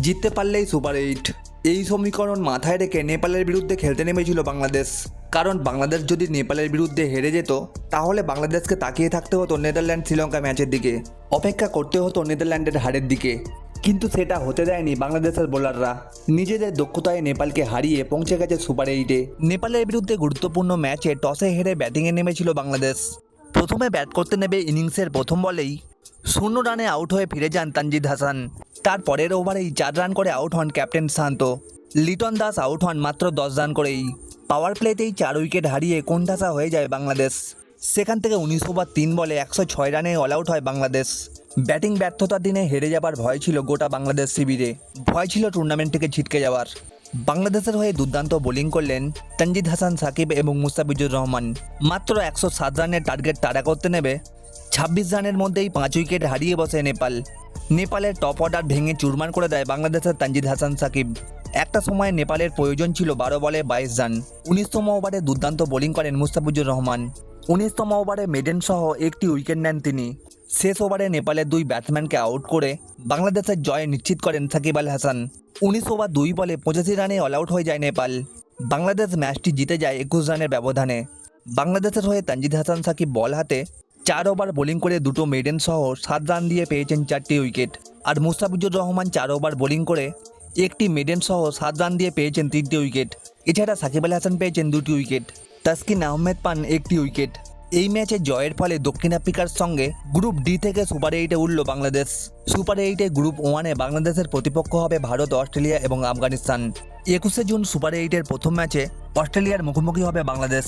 জিততে পারলেই super eight. এই সমীকরণ মাথায় রেখে নেপালের বিরুদ্ধে খেলতে নেমেছিল বাংলাদেশ। কারণ বাংলাদেশ যদি নেপালের বিরুদ্ধে হেরে যেত, তাহলে বাংলাদেশকে তাকিয়ে থাকতে হতো নেদারল্যান্ড শ্রীলঙ্কা ম্যাচের দিকে। অপেক্ষা করতে হতো নেদারল্যান্ডের হারের দিকে। কিন্তু সেটা হতে দেয়নি বাংলাদেশের বোলাররা। নিজেদের দক্ষতায় নেপালকে হারিয়ে পৌঁছে গেছে সুপার এইটে। নেপালের বিরুদ্ধে গুরুত্বপূর্ণ ম্যাচে টসে হেরে ব্যাটিংয়ে নেমেছিল বাংলাদেশ। প্রথমে ব্যাট করতে নেবে ইনিংসের প্রথম বলেই শূন্য রানে আউট হয়ে ফিরে যান তানজিদ হাসান। তার পরের ওভারেই চার রান করে আউট হন ক্যাপ্টেন শান্ত। লিটন দাস আউট হন মাত্র দশ রান করেই। পাওয়ার প্লেতেই চার উইকেট হারিয়ে কোণঠাসা হয়ে যায় বাংলাদেশ। সেখান থেকে উনিশ ওভার তিন বলে একশো ছয় রানে অল আউট হয় বাংলাদেশ। ব্যাটিং ব্যর্থতার দিনে হেরে যাবার ভয় ছিল গোটা বাংলাদেশ শিবিরে। ভয় ছিল টুর্নামেন্ট থেকে ছিটকে যাওয়ার। বাংলাদেশের হয়ে দুর্দান্ত বোলিং করলেন তানজিদ হাসান, সাকিব এবং মুস্তাফিজুর রহমান। মাত্র একশো সাত রানের টার্গেট তাড়া করতে নেবে ছাব্বিশ রানের মধ্যেই পাঁচ উইকেট হারিয়ে বসে নেপাল। নেপালের টপ অর্ডার ভেঙে চুরমার করে দেয় বাংলাদেশের তানজিদ হাসান সাকিব। একটা সময় নেপালের প্রয়োজন ছিল বারো বলে বাইশ রান। উনিশতম ওভারে দুর্দান্ত বোলিং করেন মুস্তাফিজুর রহমান। উনিশতম ওভারে মেডেন সহ একটি উইকেট নেন তিনি। শেষ ওভারে নেপালের দুই ব্যাটসম্যানকে আউট করে বাংলাদেশের জয় নিশ্চিত করেন সাকিব আল হাসান। উনিশ ওভার দুই বলে পঁচাশি রানে অল আউট হয়ে যায় নেপাল। বাংলাদেশ ম্যাচটি জিতে যায় একুশ রানের ব্যবধানে। বাংলাদেশের হয়ে তানজিদ হাসান সাকিব বল হাতে চার ওভার বোলিং করে দুটো মেডেন সহ সাত রান দিয়ে পেয়েছেন চারটি উইকেট। আর মুস্তাফিজুর রহমান চার ওভার বোলিং করে একটি মেডেন সহ সাত রান দিয়ে পেয়েছেন তিনটি উইকেট। এছাড়া সাকিব আল হাসান পেয়েছেন দুটি উইকেট। তাসকিন আহমেদ পান একটি উইকেট। এই ম্যাচে জয়ের ফলে দক্ষিণ আফ্রিকার সঙ্গে গ্রুপ ডি থেকে সুপার এইটে উঠল বাংলাদেশ। সুপার এইটে গ্রুপ ওয়ানে বাংলাদেশের প্রতিপক্ষ হবে ভারত, অস্ট্রেলিয়া এবং আফগানিস্তান। একুশে জুন সুপার এইটের প্রথম ম্যাচে অস্ট্রেলিয়ার মুখোমুখি হবে বাংলাদেশ।